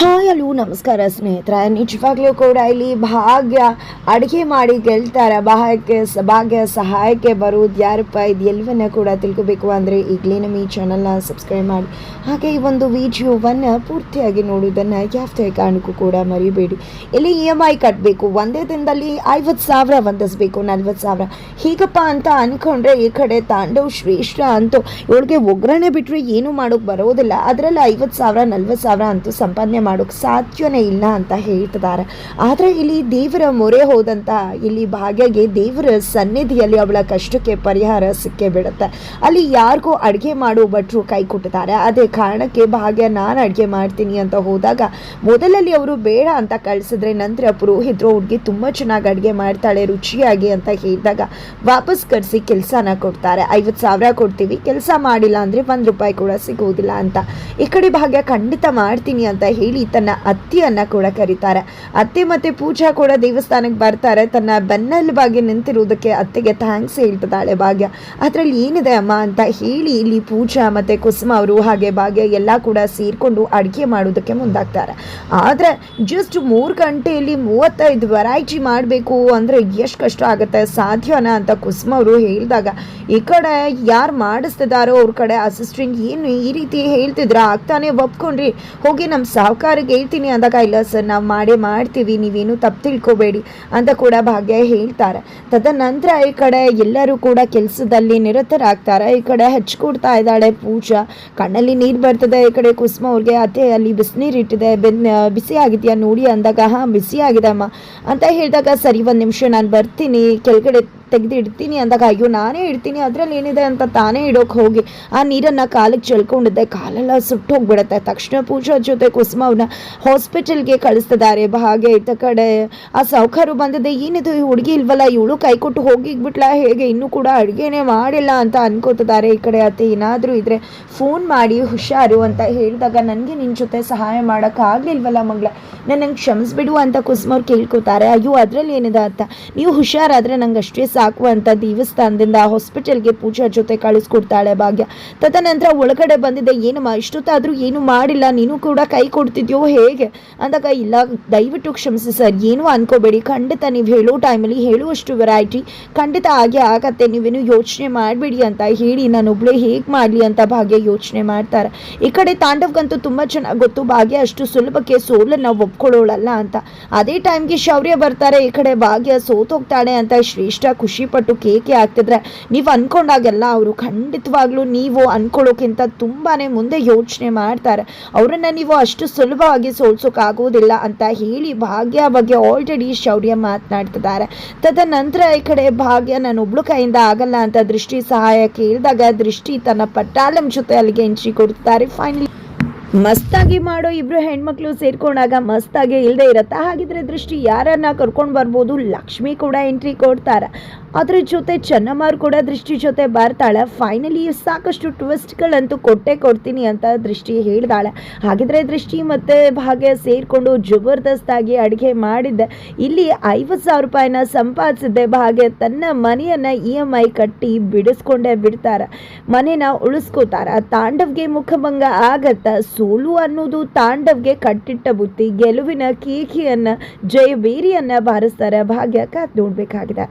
Hi ಅಲ್ಲೂ ನಮಸ್ಕಾರ, ಸ್ನೇಹಿತರೆ. ನಿಜವಾಗ್ಲೂ ಕೂಡ ಇಲ್ಲಿ ಭಾಗ್ಯ ಅಡುಗೆ ಮಾಡಿ ಗೆಲ್ತಾರೆ ಭಾಗ್ಯಕ್ಕೆ ಭಾಗ್ಯ ಸಹಾಯಕ್ಕೆ ಬರುವುದು ಯಾರಪ್ಪ ಇದು ಎಲ್ಲವನ್ನ ಕೂಡ ತಿಳ್ಕೊಬೇಕು ಅಂದರೆ ಈಗಲೇ ನಮ್ಮ ಈ ಚಾನಲ್ನ ಸಬ್ಸ್ಕ್ರೈಬ್ ಮಾಡಿ. ಹಾಗೆ ಈ ಒಂದು ವಿಡಿಯೋವನ್ನು ಪೂರ್ತಿಯಾಗಿ ನೋಡೋದನ್ನು ಯಾವುದೇ ಕಾರಣಕ್ಕೂ ಕೂಡ ಮರಿಬೇಡಿ. ಇಲ್ಲಿ ಇ ಎಂ ಐ ಕಟ್ಟಬೇಕು ಒಂದೇ ದಿನದಲ್ಲಿ ಐವತ್ತು ಸಾವಿರ ಹೊಂದಿಸ್ಬೇಕು, ನಲ್ವತ್ತು ಸಾವಿರ. ಹೀಗಪ್ಪ ಅಂತ ಅಂದ್ಕೊಂಡ್ರೆ ಈ ಕಡೆ ತಾಂಡವ್ ಶ್ರೇಷ್ಠ ಅಂತೂ ಇವಳಿಗೆ ಒಗ್ಗರಣೆ ಬಿಟ್ಟರೆ ಏನು ಮಾಡೋಕ್ಕೆ ಬರೋದಿಲ್ಲ. ಅದರಲ್ಲಿ ಐವತ್ತು ಸಾವಿರ, ನಲ್ವತ್ತು ಸಾವಿರ ಅಂತೂ ಸಂಪಾದನೆ ಮಾಡೋಕ್ಕೆ ಸಾಧ್ಯವೇ ಇಲ್ಲ ಅಂತ ಹೇಳ್ತಿದ್ದಾರೆ. ಆದರೆ ಇಲ್ಲಿ ದೇವರ ಮೊರೆ ಹೋದಂಥ ಇಲ್ಲಿ ಭಾಗ್ಯಗೆ ದೇವರ ಸನ್ನಿಧಿಯಲ್ಲಿ ಅವಳ ಕಷ್ಟಕ್ಕೆ ಪರಿಹಾರ ಸಿಕ್ಕೇ ಬಿಡುತ್ತೆ. ಅಲ್ಲಿ ಯಾರಿಗೂ ಅಡುಗೆ ಮಾಡೋ ಭಟ್ರು ಕೈ ಕೊಟ್ಟಿದ್ದಾರೆ. ಅದೇ ಕಾರಣಕ್ಕೆ ಭಾಗ್ಯ, ನಾನು ಅಡುಗೆ ಮಾಡ್ತೀನಿ ಅಂತ ಹೋದಾಗ ಮೊದಲಲ್ಲಿ ಅವರು ಬೇಡ ಅಂತ ಕಳಿಸಿದ್ರೆ ನಂತರ ಪುರೋಹಿತರು ಹುಡುಗಿ ತುಂಬ ಚೆನ್ನಾಗಿ ಅಡುಗೆ ಮಾಡ್ತಾಳೆ, ರುಚಿಯಾಗಿ ಅಂತ ಹೇಳಿದಾಗ ವಾಪಸ್ ಕರೆಸಿ ಕೆಲಸನ ಕೊಡ್ತಾರೆ. ಐವತ್ತು ಸಾವಿರ ಕೊಡ್ತೀವಿ, ಕೆಲಸ ಮಾಡಿಲ್ಲ ಅಂದರೆ ಒಂದು ರೂಪಾಯಿ ಕೂಡ ಸಿಗೋದಿಲ್ಲ ಅಂತ. ಈ ಕಡೆ ಭಾಗ್ಯ, ಖಂಡಿತ ಮಾಡ್ತೀನಿ ಅಂತ ಹೇಳಿ ತನ್ನ ಅತ್ತಿಯನ್ನ ಕೂಡ ಕರೀತಾರೆ. ಅತ್ತೆ ಮತ್ತೆ ಪೂಜಾ ಕೂಡ ದೇವಸ್ಥಾನಕ್ಕೆ ಬರ್ತಾರೆ. ತನ್ನ ಬೆನ್ನೆಲುಬಾಗಿ ನಿಂತಿರುವುದಕ್ಕೆ ಅತ್ತೆಗೆ ಥ್ಯಾಂಕ್ಸ್ ಹೇಳ್ತಿದ್ದಾಳೆ ಭಾಗ್ಯ. ಅದರಲ್ಲಿ ಏನಿದೆ ಅಮ್ಮ ಅಂತ ಹೇಳಿ ಇಲ್ಲಿ ಪೂಜಾ ಮತ್ತೆ ಕುಸುಮ ಅವರು ಹಾಗೆ ಭಾಗ್ಯ ಎಲ್ಲ ಕೂಡ ಸೇರಿಕೊಂಡು ಅಡುಗೆ ಮಾಡೋದಕ್ಕೆ ಮುಂದಾಗ್ತಾರೆ. ಆದ್ರೆ ಜಸ್ಟ್ ಮೂರು ಗಂಟೆಯಲ್ಲಿ ಮೂವತ್ತೈದು ವೆರೈಟಿ ಮಾಡಬೇಕು ಅಂದ್ರೆ ಎಷ್ಟು ಕಷ್ಟ ಆಗುತ್ತೆ? ಸಾಧ್ಯನಾ ಅಂತ ಕುಸುಮ ಅವರು ಹೇಳಿದಾಗ, ಈ ಕಡೆ ಯಾರು ಮಾಡಿಸ್ತಿದಾರೋ ಅವ್ರ ಕಡೆ ಅಸಿಸ್ಟೆಂಟ್ ಏನು ಈ ರೀತಿ ಹೇಳ್ತಿದ್ರ? ಆಗ್ತಾನೆ ಒಪ್ಕೊಂಡ್ರಿ. ಹೋಗಿ ನಮ್ಮ ಸಾಹುಕಾರಿಗೆ ಹೇಳ್ತೀನಿ ಅಂದಾಗ ಇಲ್ಲ ಸರ್, ನಾವು ಮಾಡೇ ಮಾಡ್ತೀವಿ, ನೀವೇನು ತಪ್ಪು ತಿಳ್ಕೊಬೇಡಿ ಅಂತ ಕೂಡ ಭಾಗ್ಯ ಹೇಳ್ತಾರೆ. ತದನಂತರ ಈ ಕಡೆ ಎಲ್ಲರೂ ಕೂಡ ಕೆಲಸದಲ್ಲಿ ನಿರತರಾಗ್ತಾರೆ. ಈ ಕಡೆ ಹಚ್ಕೊಡ್ತಾ ಇದ್ದಾಳೆ ಪೂಜಾ. ಕಣ್ಣಲ್ಲಿ ನೀರು ಬರ್ತದೆ. ಈ ಕಡೆ ಕುಸುಮ ಅವ್ರಿಗೆ ಅತ್ತೆ ಅಲ್ಲಿ ಬಿಸಿನೀರು ಇಟ್ಟಿದೆ. ಬೆನ್ ಬಿಸಿ ಆಗಿದೆಯಾ ನೋಡಿ ಅಂದಾಗ, ಹಾಂ ಬಿಸಿ ಆಗಿದೆ ಅಮ್ಮ ಅಂತ ಹೇಳಿದಾಗ, ಸರಿ, ಒಂದು ನಿಮಿಷ ನಾನು ಬರ್ತೀನಿ. ಕೆಳಗಡೆ ತೆಗೆದು ಇಡ್ತೀನಿ ಅಂದಾಗ, ಅಯ್ಯೋ, ನಾನೇ ಇಡ್ತೀನಿ, ಅದರಲ್ಲಿ ಏನಿದೆ ಅಂತ ತಾನೇ ಇಡೋಕೆ ಹೋಗಿ. ಆ ನೀರನ್ನು ಕಾಲಿಗೆ ಚೆಲ್ಕೊಂಡಿದ್ದೆ. ಕಾಲೆಲ್ಲ ಸುಟ್ಟು ಹೋಗ್ಬಿಡುತ್ತೆ ತಕ್ಷಣ ಪೂಜಾ ಜೊತೆ ಕುಸುಮವ್ನ ಹಾಸ್ಪಿಟಲ್ಗೆ ಕಳಿಸ್ತಿದ್ದಾರೆ. ಹಾಗೆ ಇತ್ತ ಕಡೆ ಆ ಸೌಕರ್ಯ ಬಂದಿದೆ ಏನಿದು? ಈ ಹುಡುಗಿ ಇಲ್ವಲ್ಲ? ಇವಳು ಕೈ ಕೊಟ್ಟು ಹೋಗಿಬಿಟ್ಲ ಹೇಗೆ? ಇನ್ನೂ ಕೂಡ ಅಡುಗೆನೇ ಮಾಡಿಲ್ಲ ಅಂತ ಅನ್ಕೋತಿದ್ದಾರೆ. ಈ ಕಡೆ ಅತ್ತೆ, ಏನಾದರೂ ಇದ್ರೆ ಫೋನ್ ಮಾಡಿ, ಹುಷಾರು ಅಂತ ಹೇಳಿದಾಗ, ನನಗೆ ನಿನ್ನ ಜೊತೆ ಸಹಾಯ ಮಾಡೋಕ್ಕಾಗಲಿಲ್ವಲ್ಲ ಮಗಳ? ನನಗೆ ಕ್ಷಮಿಸ್ಬಿಡು ಅಂತ ಕುಸುಮವ್ರು ಕೇಳ್ಕೊತಾರೆ. ಅಯ್ಯೋ, ಅದರಲ್ಲಿ ಏನಿದೆ ಅಂತ ನೀವು ಹುಷಾರಾದರೆ ನಂಗೆ ಅಷ್ಟೇ ಸಾಕು ಅಂತ ದೇವಸ್ಥಾನದಿಂದ ಹಾಸ್ಪಿಟಲ್ಗೆ ಪೂಜಾ ಜೊತೆ ಕಳಿಸ್ಕೊಡ್ತಾಳೆ ಭಾಗ್ಯ. ತದನಂತರ ಒಳಗಡೆ ಬಂದಿದೆ, ಏನಮ್ಮ, ಇಷ್ಟೊತ್ತಾದರೂ ಏನು ಮಾಡಿಲ್ಲ, ನೀನು ಕೂಡ ಕೈ ಕೊಡ್ತಿದ್ಯೋ, ಹೇಗೆ? ಅಂದಾಗ, ಇಲ್ಲ, ದಯವಿಟ್ಟು ಕ್ಷಮಿಸಿ ಸರ್, ಏನೂ ಅನ್ಕೋಬೇಡಿ, ಖಂಡಿತ ನೀವು ಹೇಳೋ ಟೈಮಲ್ಲಿ ಹೇಳುವಷ್ಟು ವೆರೈಟಿ ಖಂಡಿತ ಹಾಗೆ ಆಗತ್ತೆ, ನೀವೇನು ಯೋಚನೆ ಮಾಡಬೇಡಿ ಅಂತ ಹೇಳಿ ನಾನೊಬ್ಳೆ ಹೇಗೆ ಮಾಡಲಿ ಅಂತ ಭಾಗ್ಯ ಯೋಚನೆ ಮಾಡ್ತಾರೆ. ಈ ಕಡೆ ತಾಂಡವ್ಗಂತೂ ತುಂಬ ಚೆನ್ನಾಗಿ ಗೊತ್ತು, ಭಾಗ್ಯ ಅಷ್ಟು ಸುಲಭಕ್ಕೆ ಸೋಲನ್ನ ಒಪ್ಕೊಳ್ಳೋಳಲ್ಲ ಅಂತ. ಅದೇ ಟೈಮ್ಗೆ ಶೌರ್ಯ ಬರ್ತಾರೆ, ಈ ಕಡೆ ಭಾಗ್ಯ ಸೋತೋಗ್ತಾಳೆ ಅಂತ ಶ್ರೇಷ್ಠ ಖುಷಿಪಟ್ಟು ಕೇಕೆ ಆಗ್ತಿದ್ರೆ ನೀವು ಅಂದ್ಕೊಂಡಾಗೆಲ್ಲ ಅವರು ಖಂಡಿತವಾಗ್ಲೂ ನೀವು ಅಂದ್ಕೊಳ್ಳೋಕ್ಕಿಂತ ತುಂಬಾ ಮುಂದೆ ಯೋಚನೆ ಮಾಡ್ತಾರೆ. ಅವರನ್ನು ನೀವು ಅಷ್ಟು ಸುಲಭವಾಗಿ ಸೋಲ್ಸೋಕ್ಕಾಗೋದಿಲ್ಲ ಅಂತ ಹೇಳಿ ಭಾಗ್ಯ ಬಗ್ಗೆ ಆಲ್ರೆಡಿ ಶೌರ್ಯ ಮಾತನಾಡ್ತಿದ್ದಾರೆ. ತದನಂತರ ಈ ಕಡೆ ಭಾಗ್ಯ ನಾನು ಒಬ್ಳು ಕೈಯಿಂದ ಆಗಲ್ಲ ಅಂತ ದೃಷ್ಟಿ ಸಹಾಯ ಕೇಳಿದಾಗ ದೃಷ್ಟಿ ತನ್ನ ಪಟ್ಟಾಲಂ ಜೊತೆ ಅಲ್ಲಿಗೆ ಎಂಟ್ರಿ ಕೊಡ್ತಾರೆ ಫೈನಲಿ ಮಸ್ತಾಗಿ ಮಾಡೋ ಇಬ್ರು ಹೆಣ್ಮಕ್ಳು ಸೇರ್ಕೊಂಡಾಗ ಮಸ್ತಾಗಿ ಇಲ್ಲದೆ ಇರತ್ತಾ. ಹಾಗಿದ್ರೆ ದೃಷ್ಟಿ ಯಾರನ್ನ ಕರ್ಕೊಂಡು ಬರ್ಬೋದು? ಲಕ್ಷ್ಮಿ ಕೂಡ ಎಂಟ್ರಿ ಕೊಡ್ತಾರೆ. ಅದ್ರ ಜೊತೆ ಚೆನ್ನಮ್ಮಾರು ಕೂಡ ದೃಷ್ಟಿ ಜೊತೆ ಬರ್ತಾಳೆ. ಫೈನಲಿ ಸಾಕಷ್ಟು ಟ್ವಿಸ್ಟ್ಗಳಂತೂ ಕೊಟ್ಟೆ ಕೊಡ್ತೀನಿ ಅಂತ ದೃಷ್ಟಿ ಹೇಳ್ದಾಳೆ. ಹಾಗಿದ್ರೆ ದೃಷ್ಟಿ ಮತ್ತೆ ಭಾಗ್ಯ ಸೇರಿಕೊಂಡು ಜಬರ್ದಸ್ತಾಗಿ ಅಡುಗೆ ಮಾಡಿದ್ದೆ. ಇಲ್ಲಿ ಐವತ್ತು ಸಾವಿರ ರೂಪಾಯಿನ ಸಂಪಾದಿಸಿದ್ದೆ ಭಾಗ್ಯ. ತನ್ನ ಮನೆಯನ್ನು ಇ ಎಂ ಐ ಕಟ್ಟಿ ಬಿಡಿಸ್ಕೊಂಡೇ ಬಿಡ್ತಾರೆ. ಮನೆನ ಉಳಿಸ್ಕೋತಾರ. ತಾಂಡವ್ಗೆ ಮುಖಭಂಗ ಆಗತ್ತ. ಸೋಲು ಅನ್ನೋದು ತಾಂಡವ್ಗೆ ಕಟ್ಟಿಟ್ಟ ಬುತ್ತಿ. ಗೆಲುವಿನ ಕೀಕಿಯನ್ನ ಜಯಬೇರಿಯನ್ನ ಬಾರಿಸ್ತಾರೆ ಭಾಗ್ಯ. ಕಾತ್ ನೋಡ್ಬೇಕಾಗಿದೆ.